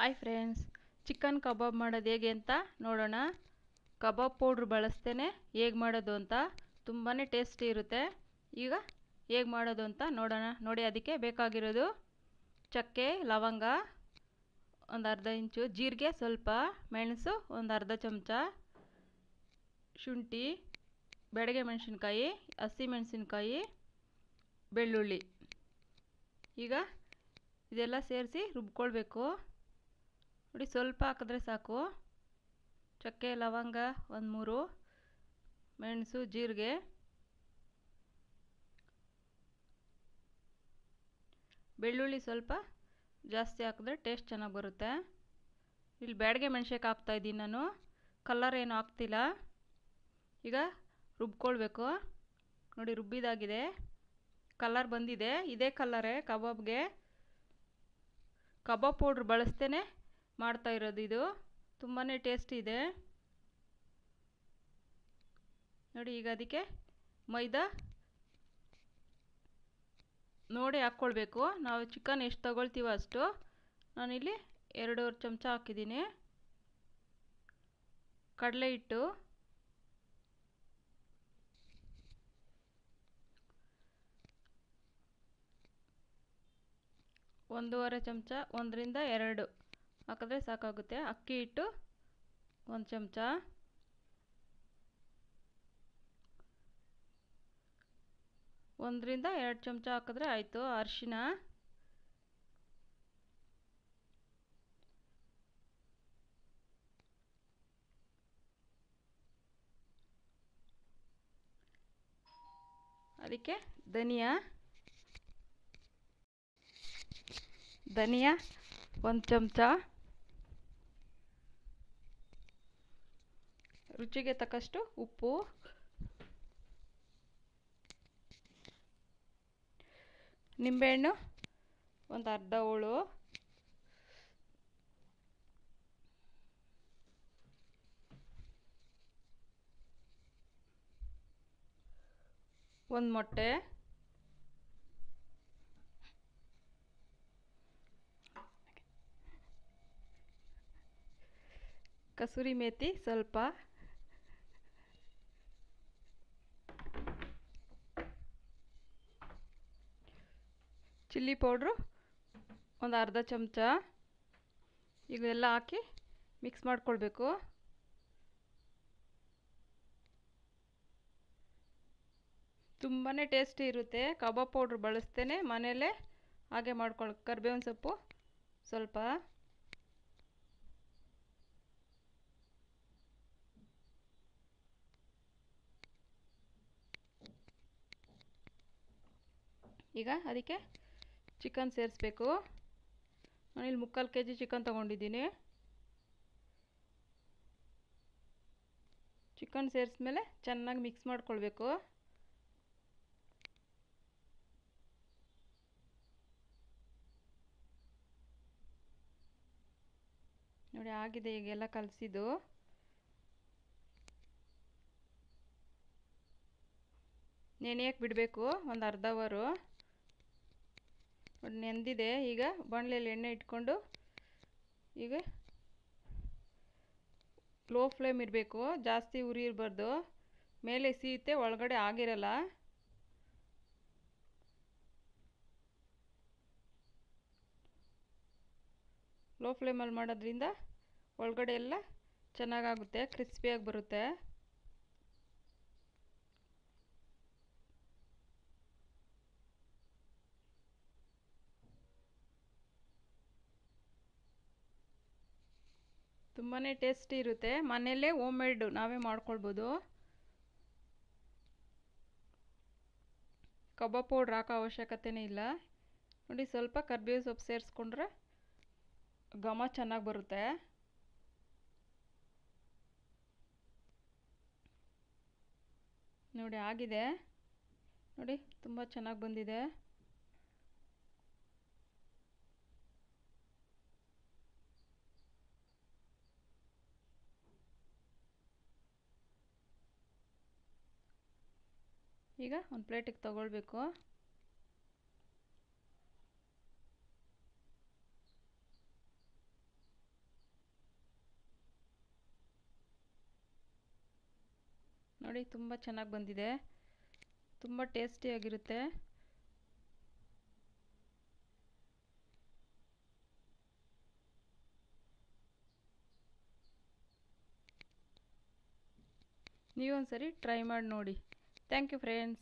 Hi friends chicken ಕಬಾಬ್ ಮಾಡೋದು ಹೇಗೆ ಅಂತ ನೋಡೋಣ. ಕಬಾಬ್ ಪೌಡ್ರ್ ಬಳಸ್ತೇನೆ. ಹೇಗೆ ಮಾಡೋದು ಅಂತ ತುಂಬಾ ಟೇಸ್ಟಿ ಇರುತ್ತೆ. ಈಗ ಹೇಗೆ ಮಾಡೋದು ಅಂತ ನೋಡೋಣ. ನೋಡಿ ಅದಕ್ಕೆ ಬೇಕಾಗಿರೋದು ಚಕ್ಕೆ, ಲವಂಗ, ಒಂದು ಅರ್ಧ ಇಂಚು ಜೀರಿಗೆ, ಸ್ವಲ್ಪ ಮೆಣಸು, ಒಂದು ಅರ್ಧ ಚಮಚ ಶುಂಠಿ ಬೆಳಗ್ಗೆ ಮೆಣಸಿನ್ಕಾಯಿ, ಹಸಿ ಮೆಣಸಿನ್ಕಾಯಿ, ಬೆಳ್ಳುಳ್ಳಿ. ಈಗ ಇದೆಲ್ಲ ಸೇರಿಸಿ ರುಬ್ಕೊಳ್ಬೇಕು. ನೋಡಿ ಸ್ವಲ್ಪ ಹಾಕಿದ್ರೆ ಸಾಕು. ಚಕ್ಕೆ, ಲವಂಗ ಒಂದು ಮೂರು. ಮೆಣಸು, ಜೀರಿಗೆ. ಬೆಳ್ಳುಳ್ಳಿ ಸ್ವಲ್ಪ ಜಾಸ್ತಿ ಹಾಕಿದ್ರೆ ಟೇಸ್ಟ್ ಚೆನ್ನಾಗಿ ಬರುತ್ತೆ. ಇಲ್ಲಿ ಬ್ಯಾಡಿಗೆ ಮೆಣ್ಸಕ್ಕೆ ಹಾಕ್ತಾಯಿದ್ದೀನಿ ನಾನು. ಕಲ್ಲರ್ ಏನು ಹಾಕ್ತಿಲ್ಲ. ಈಗ ರುಬ್ಕೊಳ್ಬೇಕು. ನೋಡಿ ರುಬ್ಬಿದಾಗಿದೆ. ಕಲರ್ ಬಂದಿದೆ. ಇದೇ ಕಲ್ಲರೇ ಕಬಾಬ್ಗೆ. ಕಬಾಬ್ ಪೌಡ್ರ್ ಬಳಸ್ತೇನೆ. ಮಾಡ್ತಾ ಇರೋದು ಇದು. ತುಂಬಾ ಟೇಸ್ಟಿ ಇದೆ. ನೋಡಿ ಈಗ ಅದಕ್ಕೆ ಮೈದಾ ನೋಡಿ ಹಾಕ್ಕೊಳ್ಬೇಕು. ನಾವು ಚಿಕನ್ ಎಷ್ಟು ತಗೊಳ್ತೀವೋ ಅಷ್ಟು. ನಾನಿಲ್ಲಿ ಎರಡೂವರೆ ಚಮಚ ಹಾಕಿದ್ದೀನಿ. ಕಡಲೆ ಹಿಟ್ಟು. ಒಂದೂವರೆ ಚಮಚ, ಒಂದರಿಂದ ಎರಡು. ಹಾಕಿದ್ರೆ ಸಾಕಾಗುತ್ತೆ. ಅಕ್ಕಿ ಹಿಟ್ಟು ಒಂದು ಚಮಚ. ಒಂದರಿಂದ ಎರಡು ಚಮಚ ಹಾಕಿದ್ರೆ ಆಯಿತು. ಅರಿಶಿನ. ಅದಕ್ಕೆ ಧನಿಯಾ. ಧನಿಯಾ ಒಂದು ಚಮಚ. ರುಚಿಗೆ ತಕ್ಕಷ್ಟು ಉಪ್ಪು. ನಿಂಬೆಹಣ್ಣು ಒಂದು ಅರ್ಧ ಹೋಳು. ಒಂದು ಮೊಟ್ಟೆ. ಕಸೂರಿ ಮೇಥಿ ಸ್ವಲ್ಪ. ಚಿಲ್ಲಿ ಪೌಡ್ರು, ಒಂದು ಅರ್ಧ ಚಮಚ ಇವೆಲ್ಲ ಹಾಕಿ ಮಿಕ್ಸ್ ಮಾಡ್ಕೊಳ್ಬೇಕು. ತುಂಬಾ ಟೇಸ್ಟಿ ಇರುತ್ತೆ. ಕಬಾಬ್ ಪೌಡ್ರ್ ಬಳಸ್ತೇನೆ ಮನೆಯಲ್ಲೇ ಹಾಗೆ ಮಾಡ್ಕೊಳ್ಳಿ ಕರ್ಬೇವಿನ ಸೊಪ್ಪು ಸ್ವಲ್ಪ. ಈಗ ಅದಕ್ಕೆ ಚಿಕನ್ ಸೇರಿಸ್ಬೇಕು. ನಾನಿಲ್ಲಿ ಮುಕ್ಕಾಲು ಕೆ ಜಿ ಚಿಕನ್ ತೊಗೊಂಡಿದ್ದೀನಿ. ಚಿಕನ್ ಸೇರಿಸ್ಮೇಲೆ ಚೆನ್ನಾಗಿ ಮಿಕ್ಸ್ ಮಾಡ್ಕೊಳ್ಬೇಕು. ನೋಡಿ, ಆಗಿದೆ ಈಗೆಲ್ಲ ಕಲಸಿದ್ದು. ನೆನೆಯಕ್ಕೆ ಬಿಡಬೇಕು, ಒಂದು ಅರ್ಧ ಅವರು. ನೆಂದಿದೆ. ಈಗ ಬಾಣಲೆಯಲ್ಲಿ ಎಣ್ಣೆ ಇಟ್ಕೊಂಡು ಈಗ ಲೋ ಫ್ಲೇಮ್ ಇರಬೇಕು. ಜಾಸ್ತಿ ಉರಿ ಇರಬಾರ್ದು. ಮೇಲೆ ಸೀತೆ ಒಳಗಡೆ ಆಗಿರಲ್ಲ. ಲೋ ಫ್ಲೇಮಲ್ಲಿ ಮಾಡೋದ್ರಿಂದ ಒಳಗಡೆ ಎಲ್ಲ ಚೆನ್ನಾಗಾಗುತ್ತೆ ಕ್ರಿಸ್ಪಿಯಾಗಿ ಬರುತ್ತೆ. ತುಂಬಾ ಟೇಸ್ಟಿ ಇರುತ್ತೆ. ಮನೆಯಲ್ಲೇ ಹೋಮ್ ಮೇಡ್ ನಾವೇ ಮಾಡ್ಕೊಳ್ಬೋದು. ಕಬಾಬ್ ಪೌಡ್ರ್ ಹಾಕೋ ಅವಶ್ಯಕತೆನೇ ಇಲ್ಲ. ನೋಡಿ ಸ್ವಲ್ಪ ಕರ್ಬೇವು ಸೊಪ್ಪು ಸೇರಿಸ್ಕೊಂಡ್ರೆ ಘಮ ಚೆನ್ನಾಗಿ ಬರುತ್ತೆ. ನೋಡಿ ಆಗಿದೆ. ನೋಡಿ ತುಂಬ ಚೆನ್ನಾಗಿ ಬಂದಿದೆ. ಈಗ ಒಂದು ಪ್ಲೇಟಿಗೆ ತಗೊಳ್ಬೇಕು. ನೋಡಿ ತುಂಬ ಚೆನ್ನಾಗಿ ಬಂದಿದೆ. ತುಂಬ ಟೇಸ್ಟಿಯಾಗಿರುತ್ತೆ ನೀವೊಂದು ಸರಿ ಟ್ರೈ ಮಾಡಿ ನೋಡಿ. Thank you friends.